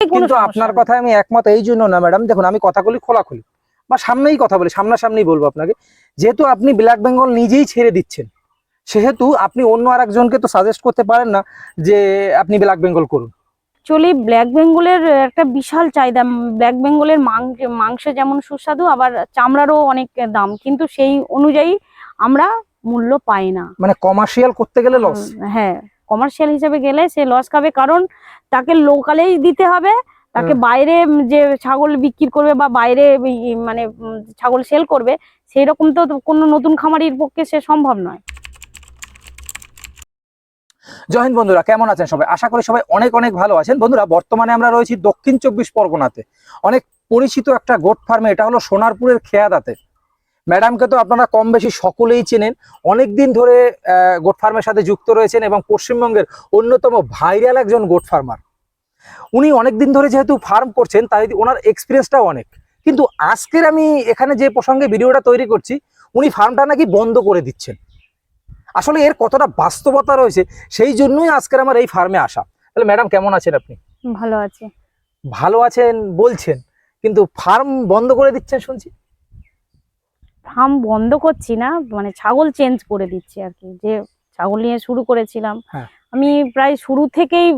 কোনো কিন্তু আপনার। কথায় আমি একমত এই জন্য না ম্যাডাম দেখুন আমি কথাগুলি খোলাখুলি। বা সামনেই কথা বলি সামনাসামনি বলব আপনাকে। যেহেতু আপনি ব্ল্যাক বেঙ্গল নিজেই ছেড়ে দিচ্ছেন সেহেতু আপনি অন্য আর একজনকে তো সাজেস্ট করতে পারেন না যে আপনি ব্ল্যাক বেঙ্গল করুন। অ্যাকচুয়ালি ব্ল্যাক বেঙ্গলের একটা বিশাল চাহিদা ব্ল্যাক বেঙ্গলের মাংস যেমন সুস্বাদু আবার চামড়ারও অনেক দাম। কিন্তু সেই অনুযায়ী আমরা মূল্য পাই না। মানে কমার্শিয়াল করতে গেলে লস হ্যাঁ। কমার্শিয়াল হিসেবে গেলে সে লস খাবে। কারণ তাকে লোকালেই দিতে হবে। তাকে বাইরে যে ছাগল বিক্রি করবে বা বাইরে মানে ছাগল সেল করবে সেই রকম তো কোনো নতুন খামারির পক্ষে সে সম্ভব নয়। জয় হিন্দ বন্ধুরা কেমন আছেন সবাই? আশা করি সবাই অনেক অনেক ভালো আছেন। বন্ধুরা বর্তমানে আমরা রয়েছি দক্ষিণ চব্বিশ পরগনাতে। অনেক পরিচিত একটা গোট ফার্মে এটা হলো সোনারপুরের খেয়াদাতে। ম্যাডামকে তো আপনারা কম বেশি সকলেই চেনেন। অনেক দিন ধরে গোট ফার্মের সাথে যুক্ত রয়েছেন এবং পশ্চিমবঙ্গের অন্যতম ভাইরাল একজন গোট ফার্মার। উনি অনেক দিন ধরে যেহেতু ফার্ম করছেন তাই ওনার এক্সপিরিয়েন্সটাও অনেক। কিন্তু আজকের আমি এখানে যে প্রসঙ্গে ভিডিওটা তৈরি করছি উনি ফার্মটা নাকি বন্ধ করে দিচ্ছেন। আসলে এর কতটা বাস্তবতা রয়েছে সেই জন্যই আজকের আমার এই ফার্মে আসা। তাহলে ম্যাডাম কেমন আছেন আপনি? ভালো আছে। ভালো আছেন বলছেন কিন্তু ফার্ম বন্ধ করে দিচ্ছেন শুনছি। ফার্ম বন্ধ করছি না মানে ছাগল চেঞ্জ করে দিচ্ছি আর কি যে ছাগল নিয়ে শুরু করেছিলাম। হ্যাঁ। আমি প্রায় শুরু থেকেই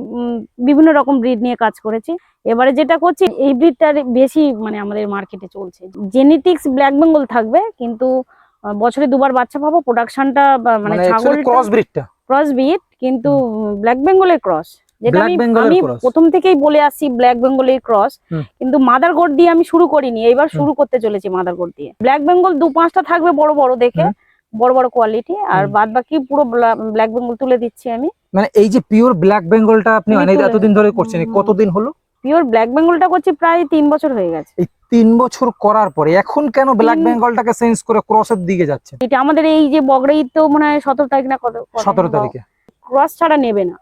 বিভিন্ন রকম ব্রিড নিয়ে কাজ করেছি। এবারে যেটা করছি এই ব্রিডটার বেশি মানে আমাদের মার্কেটে চলছে। জেনেটিক্স ব্ল্যাক বেঙ্গল থাকবে কিন্তু বছরে দুবার বাচ্চা পাবো প্রোডাকশনটা মানে মানে ছাগল ক্রস ব্রিডটা ক্রস ব্রিড কিন্তু ব্ল্যাক বেঙ্গলের ক্রস যেটা আমি আমি প্রথম থেকেই বলে আসছি ব্ল্যাক বেঙ্গলের ক্রস কিন্তু মাদার গোড দিয়ে আমি শুরু করিনি এবার শুরু করতে চলেছি মাদার গোড দিয়ে। ব্ল্যাক বেঙ্গল দু পাঁচটা থাকবে বড় বড় দেখে বড় বড় কোয়ালিটি আর। বাদ বাকি পুরো ব্ল্যাক বেঙ্গল তুলে দিচ্ছি আমি। মানে এই যে পিওর ব্ল্যাক বেঙ্গলটা আপনি অনেক এতদিন ধরে করছেন কতদিন হলো? পিওর ব্ল্যাক বেঙ্গলটা করছি প্রায় তিন বছর হয়ে গেছে। এই তিন বছর করার পরে এখন কেন ব্ল্যাক বেঙ্গলটাকে চেঞ্জ করে ক্রসের দিকে যাচ্ছেন? এটা আমাদের এই যে বগড়া তো মনে হয় সতেরো তারিখ না কত সতেরো তারিখে। ক্রস ছাড়া নেবে না।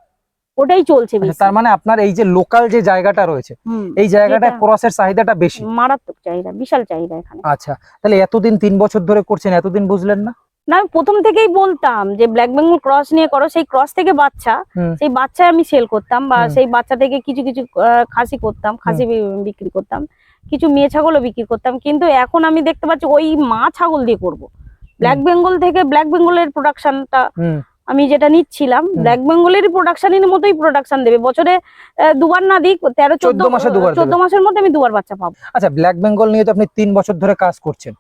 ওটাই চলছে আচ্ছা, তার মানে আপনার এই যে লোকাল যে জায়গাটা রয়েছে এই জায়গাটা ক্রসের চাহিদাটা বেশি? মারাত্মক চাহিদা বিশাল চাহিদা এখানে। আচ্ছা তাহলে এতদিন তিন বছর ধরে করছেন এতদিন বুঝলেন না? না আমি প্রথম থেকেই বলতাম যে ব্ল্যাক বেঙ্গল ক্রস নিয়ে করো সেই ক্রস থেকে বাচ্চা সেই বাচ্চা আমি সেল করতাম বা সেই বাচ্চা থেকে কিছু কিছু খাসি করতাম খাসি বিক্রি করতাম কিছু মেয়ে ছাগলও বিক্রি করতাম কিন্তু এখন আমি দেখতে পাচ্ছি ওই মা ছাগল দিয়ে করব। ব্ল্যাক বেঙ্গল থেকে ব্ল্যাক বেঙ্গলের প্রোডাকশনটা আমি যেটা নিচ্ছিলাম। ব্ল্যাক বেঙ্গলেরই প্রোডাকশনের মতোই প্রোডাকশন দেবে। বছরে আহ, দুবার না দিক তেরো চোদ্দ মাসে দুবার চোদ্দ মাসের মধ্যে আমি দুবার বাচ্চা পাবো। আচ্ছা ব্ল্যাক বেঙ্গল নিয়ে তো আপনি তিন বছর ধরে কাজ করছেন।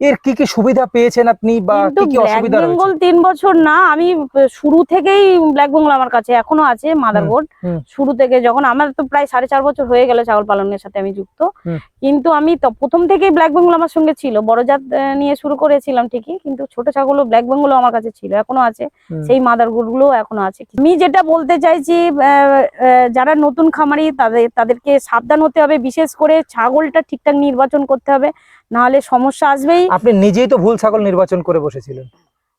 এর কি কি সুবিধা পেয়েছেন আপনি বা কি কি অসুবিধা বেঙ্গল তিন বছর না আমি শুরু থেকেই ব্ল্যাক বেঙ্গল আমার কাছে এখনও আছে মাদার বোর্ড শুরু থেকে যখন আমার তো প্রায় সাড়ে চার বছর হয়ে গেল ছাগল পালনের সাথে আমি যুক্ত। কিন্তু আমি প্রথম থেকেই ব্ল্যাক বেঙ্গল আমার সঙ্গে ছিল বড় জাত নিয়ে শুরু করেছিলাম ঠিকই কিন্তু ছোট ছাগলও ব্ল্যাক বেঙ্গলও আমার কাছে ছিল এখনও আছে। সেই মাদারগুলো এখনও আছে। আমি যেটা বলতে চাইছি যারা নতুন খামারি তাদের তাদেরকে সাবধান হতে হবে বিশেষ করে ছাগলটা ঠিকঠাক নির্বাচন করতে হবে। নাহলে সমস্যা আসবেই। আপনি নিজেই তো ভুল ছাগল নির্বাচন করে বসেছিলেন।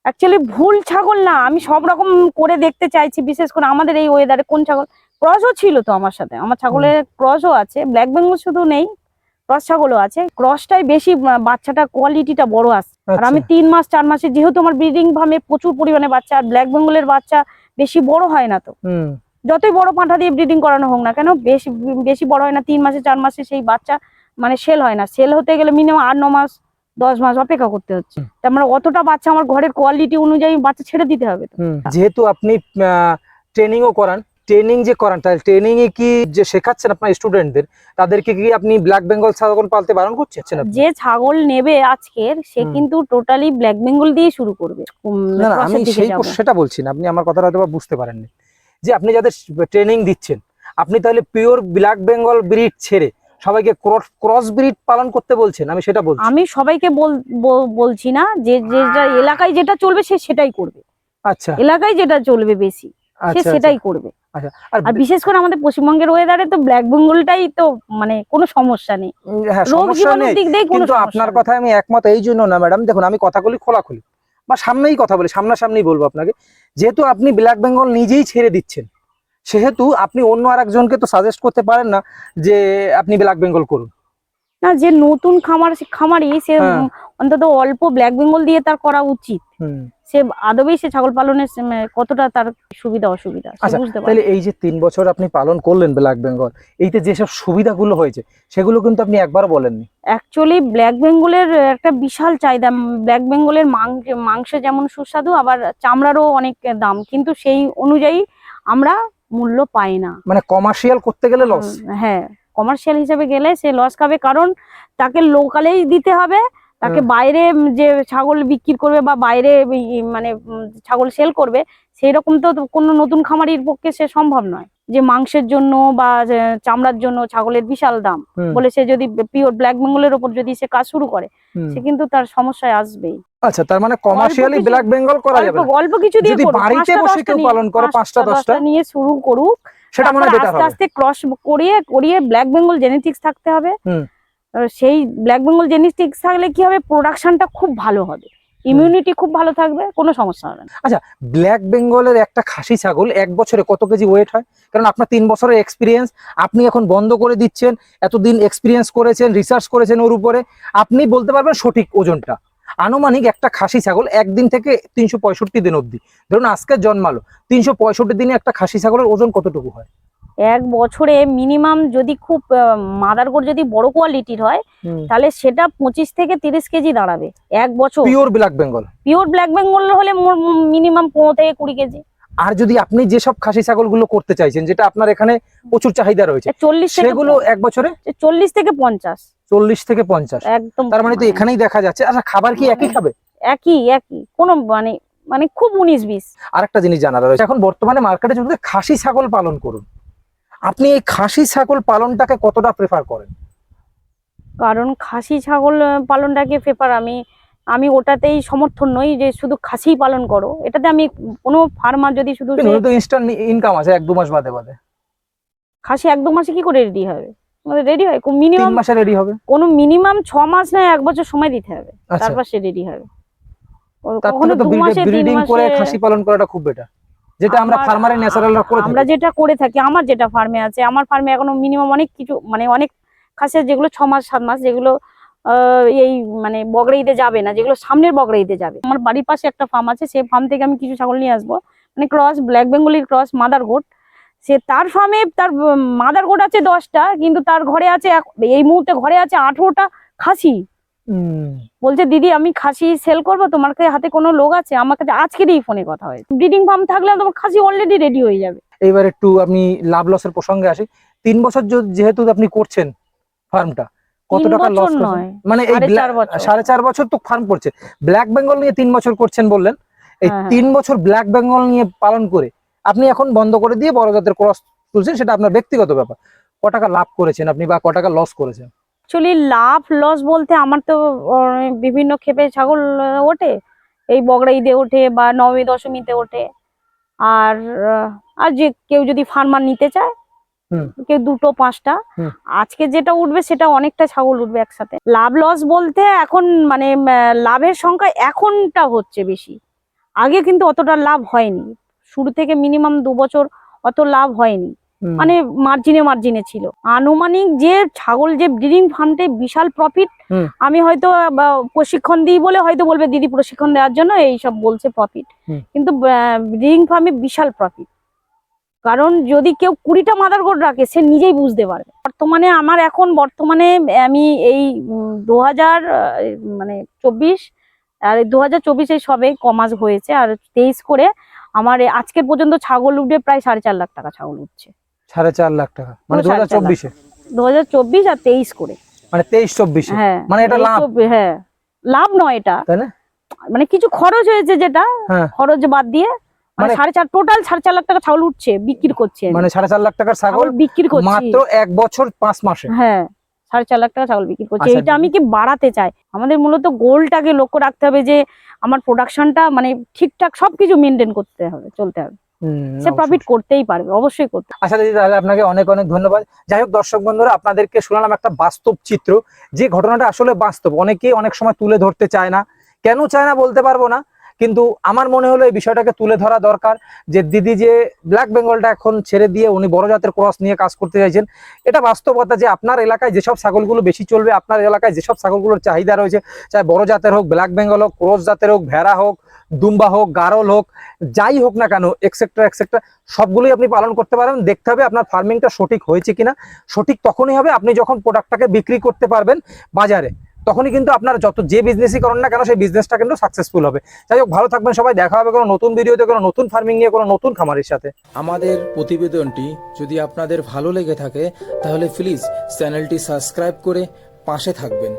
অ্যাকচুয়ালি ভুল ছাগল না আমি সব রকম করে দেখতে চাইছি বিশেষ করে আমাদের এই ওয়েদারে কোন ছাগল ক্রসও ছিল তো আমার সাথে আমার ছাগলের ক্রসও আছে ব্ল্যাক বেঙ্গল শুধু নেই ক্রস ছাগলও আছে ক্রসটাই বেশি বাচ্চাটা কোয়ালিটিটা বড় আসছে আর আমি আচ্ছা। তিন মাস চার মাসে যেহেতু আমার ব্রিডিং ফার্মে প্রচুর পরিমাণে বাচ্চা আর ব্ল্যাক বেঙ্গলের বাচ্চা বেশি বড় হয় না তো। যতই বড় পাঁঠা দিয়ে ব্রিডিং করানো হোক না কেন বেশি বেশি বড় হয় না তিন মাসে চার মাসে সেই বাচ্চা মানে সেল হয় না। সেল হতে গেলে মিনিমাম আট ন মাস দশ মাস অপেক্ষা করতে হচ্ছে। হুম। তার মানে অতটা বাচ্চা আমার ঘরের কোয়ালিটি অনুযায়ী বাচ্চা ছেড়ে দিতে হবে যেহেতু আপনি ট্রেনিংও করান ট্রেনিং যে করান তাহলে ট্রেনিং এ কি যে শেখাচ্ছেন আপনার স্টুডেন্টদের তাদেরকে কি আপনি ব্ল্যাক বেঙ্গল ছাগল পালতে বারণ করছেন? যে ছাগল নেবে আজকের সে কিন্তু টোটালি ব্ল্যাক বেঙ্গল দিয়ে শুরু করবে। না না আমি সেই সেটা বলছি না আপনি আমার কথাটা হয়তো বুঝতে পারেননি। যে আপনি যাদের ট্রেনিং দিচ্ছেন আপনি তাহলে পিওর ব্ল্যাক বেঙ্গল ব্রিড ছেড়ে সবাইকে ক্রস ব্রিড পালন করতে বলছেন আমি সেটা বলছি। আমি সবাইকে বল- বল- বলছি না যে যে যা- এলাকায় যেটা চলবে সে সেটাই করবে। আচ্ছা। এলাকায় যেটা চলবে বেশি সে আচ্ছা সেটাই করবে। আচ্ছা আর বিশেষ করে আমাদের পশ্চিমবঙ্গের ওয়েদারে তো ব্ল্যাক বেঙ্গলটাই তো মানে কোনো সমস্যা নেই। হ্যাঁ রোগ জীবাণুর দিক দিয়ে কোনো কিন্তু আপনার। কথায় আমি একমত এই জন্য না ম্যাডাম দেখুন আমি কথাগুলি খোলাখুলি। বা সামনেই কথা বলি সামনাসামনি বলব আপনাকে। যেহেতু আপনি ব্ল্যাক বেঙ্গল নিজেই ছেড়ে দিচ্ছেন সেহেতু আপনি অন্য আর একজনকে তো সাজেস্ট করতে পারেন না যে আপনি ব্ল্যাক বেঙ্গল করুন। না যে নতুন খামার খামারি সে হ্যাঁ। অন্তত অল্প ব্ল্যাক বেঙ্গল দিয়ে তার করা উচিত। সে আদবেই সে ছাগল পালনের কতটা তার সুবিধা অসুবিধা আচ্ছা, তাহলে এই যে তিন বছর আপনি পালন করলেন ব্ল্যাক বেঙ্গল এইতে যেসব সুবিধাগুলো হয়েছে সেগুলো কিন্তু আপনি একবার বলেননি। অ্যাকচুয়ালি ব্ল্যাক বেঙ্গলের একটা বিশাল চাহিদা ব্ল্যাক বেঙ্গলের মাংস মাংস যেমন সুস্বাদু আবার চামড়ারও অনেক দাম। কিন্তু সেই অনুযায়ী আমরা মূল্য পায় না। মানে কমার্শিয়াল করতে গেলে লস হ্যাঁ কমার্শিয়াল হিসেবে গেলে সে লস খাবে কারণ তাকে লোকালেই দিতে হবে তাকে বাইরে যে ছাগল বিক্রি করবে বা বাইরে মানে ছাগল সেল করবে সেই রকম তো কোনো নতুন খামারির পক্ষে সে সম্ভব নয়। যে মাংসের জন্য বা চামড়ার জন্য ছাগলের বিশাল দাম বলে সে যদি পিওর ব্ল্যাক বেঙ্গলের ওপর যদি সে কাজ শুরু করে সে কিন্তু তার সমস্যায় আসবেই। আচ্ছা তার মানে কমার্শিয়ালি ব্ল্যাক বেঙ্গল করা যাবে অল্প কিছু দিয়ে যদি বাড়িতে বসে কেউ পালন করে পাঁচটা দশটা? নিয়ে শুরু করুক সেটা মনে হয় আস্তে আস্তে ক্রস করিয়ে করিয়ে ব্ল্যাক বেঙ্গল জেনেটিক্স থাকতে হবে। সেই ব্ল্যাক বেঙ্গল জেনেটিক্স থাকলে কি হবে? প্রোডাকশনটা খুব ভালো হবে। ইমিউনিটি খুব ভালো থাকবে, কোনো সমস্যা হবে না। ব্ল্যাক বেঙ্গলের একটা খাসি ছাগল এক বছরে কত কেজি ওয়েট হয়? কারণ আপনার তিন বছরের এক্সপিরিয়েন্স আপনি এখন বন্ধ করে দিচ্ছেন, এতদিন এক্সপিরিয়েন্স করেছেন রিসার্চ করেছেন ওর উপরে, আপনি বলতে পারবেন সঠিক ওজনটা। আনুমানিক একটা খাসি ছাগল একদিন থেকে তিনশো পঁয়ষট্টি দিন অবধি। ধরুন আজকে জন্মালো, তিনশো পঁয়ষট্টি দিনে একটা খাসি ছাগলের ওজন কতটুকু হয়? এক বছরে মিনিমাম যদি খুব মাদার গোট যদি বড় কোয়ালিটির হয় তাহলে সেটা পঁচিশ থেকে তিরিশ কেজি দাঁড়াবে এক বছর। Pure black Bengal pure black Bengal হলে মিনিমাম পনেরো থেকে কুড়ি কেজি। আর যদি আপনি যেসব খাসি ছাগলগুলো করতে চাইছেন যেটা আপনার এখানে প্রচুর চাহিদা রয়েছে চল্লিশ সেগুলো এক বছরে? চল্লিশ থেকে পঞ্চাশ। চল্লিশ থেকে পঞ্চাশ। একদম তার মানে তো এখানেই দেখা যাচ্ছে। আচ্ছা খাবার কি একই খাবে? একই একই। কোনো মানে মানে খুব উনিশ বিশ। আরেকটা জিনিস জানা রয়েছে। এখন বর্তমানে মার্কেটে চলছে খাসি ছাগল পালন করুন। আপনি এই খাসি ছাগল পালনটাকে কতটা প্রেফার করেন? কারণ খাসি ছাগল পালনটাকে প্রেফার আমি আমি ওটাতেই সমর্থন নই যে শুধু খাসি পালন করো। এটাতে আমি কোনো ফার্মার যদি শুধু ইনস্ট্যান্ট ইনকাম আছে এক দু মাস বাদে বাদে। খাসি এক দু মাসে কি করে রেডি হবে? রেডি হয় মিনিমাম মাসে রেডি হবে? কোনো মিনিমাম ছ মাস না এক বছর সময় দিতে হবে। আচ্ছা। তারপর সে রেডি হবে। কখনো তো দু মাসে তিন ব্রিডিং করে মাসে খাসি পালন করাটা খুব বেটার যেটা আমরা ফার্মারের ন্যাচারালরা করে আমরা যেটা করে থাকি আমার যেটা ফার্মে আছে আমার ফার্মে এখনও মিনিমাম অনেক কিছু মানে অনেক খাসি যেগুলো ছ মাস সাত মাস যেগুলো এই মানে বগড়া ঈদে যাবে না যেগুলো সামনের বগড়া ঈদে যাবে। আমার বাড়ির পাশে একটা ফার্ম আছে সেই ফার্ম থেকে আমি কিছু ছাগল নিয়ে আসব মানে ক্রস ব্ল্যাক বেঙ্গলির ক্রস মাদার গোট সে তার ফার্মে তার মাদার গোট আছে দশটা কিন্তু তার ঘরে আছে এই মুহূর্তে ঘরে আছে আঠেরোটা খাসি। বলছে দিদি আমি খাসি সেল করব তোমার কাছে হাতে কোনো লোক আছে? আমার কাছে আজকেরই ফোনে কথা হয়। ব্রিডিং ফার্ম থাকলে তোমার খাসি অলরেডি রেডি হয়ে যাবে। এইবার একটু আপনি লাভ লসের প্রসঙ্গে আসি। তিন বছর যেহেতু আপনি করছেন ফার্মটা কত তিন টাকা লস মানে এই সাড়ে চার বছর। তো ফার্ম করছে। ব্ল্যাক বেঙ্গল নিয়ে তিন বছর করছেন বললেন। এই হ্যাঁ, হ্যাঁ। তিন বছর ব্ল্যাক বেঙ্গল নিয়ে পালন করে আপনি এখন বন্ধ করে দিয়ে বড় জাতের ক্রস তুলছেন সেটা আপনার ব্যক্তিগত ব্যাপার। ক টাকা লাভ করেছেন আপনি বা ক টাকা লস করেছেন? অ্যাকচুয়ালি লাভ লস বলতে আমার তো বিভিন্ন ক্ষেপে ছাগল ওঠে। এই বগড়া ঈদে ওঠে বা নবমী দশমীতে ওঠে। আর আর যে কেউ যদি ফার্মার নিতে চায় কেউ দুটো পাঁচটা আজকে যেটা উঠবে সেটা অনেকটা ছাগল উঠবে একসাথে। লাভ লস বলতে এখন মানে লাভের সংখ্যা এখনটা হচ্ছে বেশি। আগে কিন্তু অতটা লাভ হয়নি। শুরু থেকে মিনিমাম দু বছর অত লাভ হয়নি। মানে মার্জিনে মার্জিনে ছিল। আনুমানিক যে ছাগল যে ব্রিডিং ফার্মটে বিশাল প্রফিট আমি হয়তো প্রশিক্ষণ দিই বলে হয়তো বলবে দিদি প্রশিক্ষণ দেওয়ার জন্য এই সব বলছে প্রফিট। কিন্তু ব্রিডিং ফার্মে বিশাল প্রফিট কারণ যদি কেউ কুড়িটা মাদার গোট রাখে সে নিজেই বুঝতে পারবে। বর্তমানে আমার এখন বর্তমানে আমি এই দু হাজার মানে চব্বিশ আর দু হাজার চব্বিশে সবে কমাস হয়েছে আর তেইশ করে আমার আজকের পর্যন্ত ছাগল উঠবে প্রায় সাড়ে চার লাখ টাকা ছাগল উঠছে। সাড়ে চার লাখ টাকা। মানে দু হাজার। চব্বিশে? দু হাজার চব্বিশ আর তেইশ করে। মানে তেইশ চব্বিশে? হ্যাঁ মানে এটা লাভ? হ্যাঁ। লাভ নয় এটা। মানে কিছু খরচ হয়েছে যেটা হ্যাঁ। খরচ বাদ দিয়ে মানে মানে- সাড়ে চার টোটাল সাড়ে চার লাখ টাকা ছাগল উঠছে বিক্রি করছে। মানে সাড়ে চার লাখ টাকার ছাগল বিক্রি করছি। মাত্র এক বছর পাঁচ মাসে। হ্যাঁ সাড়ে চার লাখ টাকা ছাগল বিক্রি করছি। আচ্ছা, এটা আমি কি বাড়াতে চাই? আমাদের মূলত গোলটাকে লক্ষ্য রাখতে হবে যে আমার প্রোডাকশনটা মানে ঠিকঠাক সবকিছু মেনটেন করতে হবে চলতে হবে। সে প্রফিট করতেই পারবে অবশ্যই করতে আচ্ছা দিদি তাহলে আপনাকে অনেক অনেক ধন্যবাদ। যাই হোক দর্শক বন্ধুরা আপনাদেরকে শোনালাম একটা বাস্তব চিত্র। যে ঘটনাটা আসলে বাস্তব অনেকেই অনেক সময় তুলে ধরতে চায় না। কেন চায় না বলতে পারব না কিন্তু আমার মনে হলো এই বিষয়টাকে তুলে ধরা দরকার যে দিদি যে ব্ল্যাক বেঙ্গলটা এখন ছেড়ে দিয়ে উনি বড় জাতের ক্রস নিয়ে কাজ করতে চাইছেন এটা বাস্তবতা যে আপনার এলাকায় যেসব ছাগলগুলো বেশি চলবে আপনার এলাকায় যেসব ছাগলগুলোর চাহিদা রয়েছে চাই বড় জাতের হোক ব্ল্যাক বেঙ্গল হোক ক্রস জাতের হোক ভেড়া হোক দুম্বা হোক, গারল হোক, যাই হোক না কেন এক্সেট্রা এক্সেট্রা সবগুলোই আপনি পালন করতে পারেন। দেখতে হবে আপনার ফার্মিংটা সঠিক হয়েছে কিনা। সঠিক তখনই হবে আপনি যখন প্রোডাক্টটাকে বিক্রি করতে পারবেন বাজারে। তখনই কিন্তু আপনার যত যে বিজনেসই করেন না কেন, সেই বিজনেসটা কিন্তু সাকসেসফুল হবে। যাই হোক, ভালো থাকবেন সবাই। দেখা হবে কোনো নতুন ভিডিওতে কোনো নতুন ফার্মিং নিয়ে, কোনো নতুন খামারের সাথে। আমাদের প্রতিবেদনটি যদি আপনাদের ভালো লেগে থাকে, তাহলে প্লিজ চ্যানেলটি সাবস্ক্রাইব করে পাশে থাকবেন।